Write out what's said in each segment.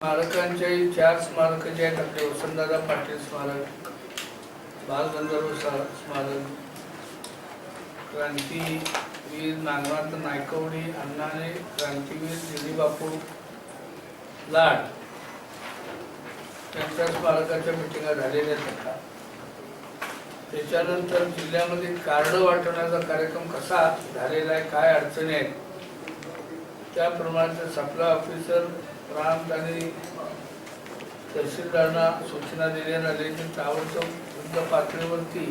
स्मारकांच्याही चार स्मारक जे आहेत आपले वसंतदादा पाटील स्मारक बालगंधर्व स्मारक क्रांतीवीर नागनाथ नायकवडी अण्णाने क्रांतीवीर दिलीबापू लाड त्यांच्या स्मारकाच्या मिटिंगा झालेल्या आहेत. त्याच्यानंतर जिल्ह्यामध्ये कार्ड वाटवण्याचा कार्यक्रम कसा झालेला आहे काय अडचणी आहेत त्याप्रमाणे सप्लाय ऑफिसर प्रांत आणि तहसीलदारांना सूचना दिल्या आली की ताबडतोब युद्ध पातळीवरती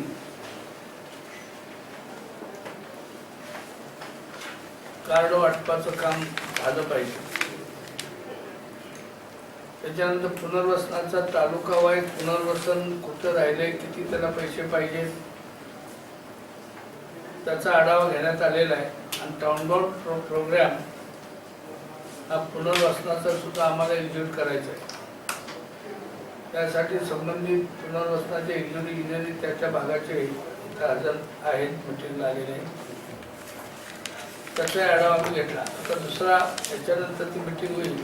कार्ड वाटपाचं काम झालं पाहिजे. त्याच्यानंतर पुनर्वसनाचा तालुका वाईज पुनर्वसन कुठं राहिले किती त्याला पैसे पाहिजेत त्याचा आढावा घेण्यात आलेला आहे. आणि टाउनबॉल प्रो प्रोग्रॅम पुनर्वसनाचा सुद्धा आम्हाला एक्झिक्यूट करायचं आहे. त्यासाठी संबंधित पुनर्वसनाचे एक्झिक्युटिव्ह इंजिनिअरिंग त्याच्या भागाचे इथं हजर आहेत मिटिंगला आलेले आहेत. त्याचा आढावा आम्ही घेतला. आता दुसरा याच्यानंतर ती मिटिंग होईल.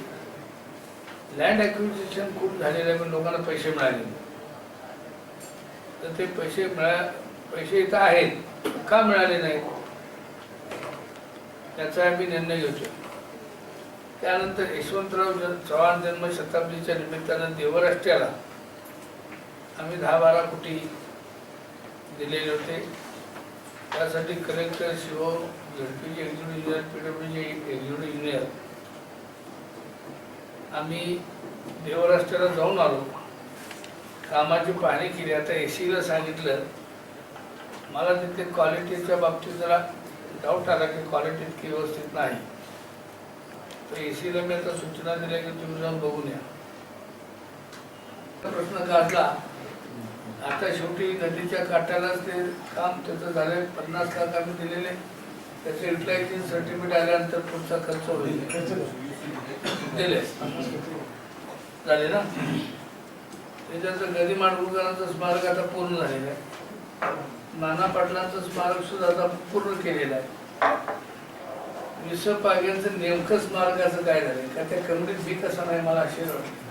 लँड ॲक्विजिशन खूप झालेलं आहे पण लोकांना पैसे मिळाले तर ते पैसे मिळा पैसे इथं आहेत का मिळाले नाहीत? त्याचा आम्ही निर्णय घेतो त्यानंतर यशवंतराव चव्हाण जन्म शताब्दीच्या निमित्तानं देवराष्ट्राला आम्ही दहा बारा कोटी दिलेले होते. त्यासाठी कलेक्टर शिव झडपीचे एक्झिक्युटिव्ह इंजिनियर पीडब्ल्यूचे एक्झिक्युटिव्ह इंजिनियर आम्ही देवराष्ट्राला जाऊन आलो. कामाची पाहणी केली. आता एसीला सांगितलं मला तिथे क्वालिटीच्या बाबतीत जरा डाऊट आला की क्वालिटी इतकी व्यवस्थित नाही. तर एसीला मी आता सूचना दिल्या की तुम्ही जाऊन बघून या. प्रश्न काढला आता शेवटी नदीच्या काठालाच ते काम त्याचं झालंय. पन्नास लाख आम्ही दिलेले. त्याचे युटिलायझेशन सर्टिफिकेट आल्यानंतर पुढचा खर्च होईल. दिले. झाले ना? त्याच्यानंतर गदी माडगुळकरांचं स्मारक आता पूर्ण झालेलं आहे. नाना पाटलांचं स्मारक सुद्धा आता पूर्ण केलेलं आहे. विश्व पाग्यांचं नेमकं स्मारकाचं काय झालं का त्या कमिटीत बी असं नाही? मला आश्चर्य वाटतं.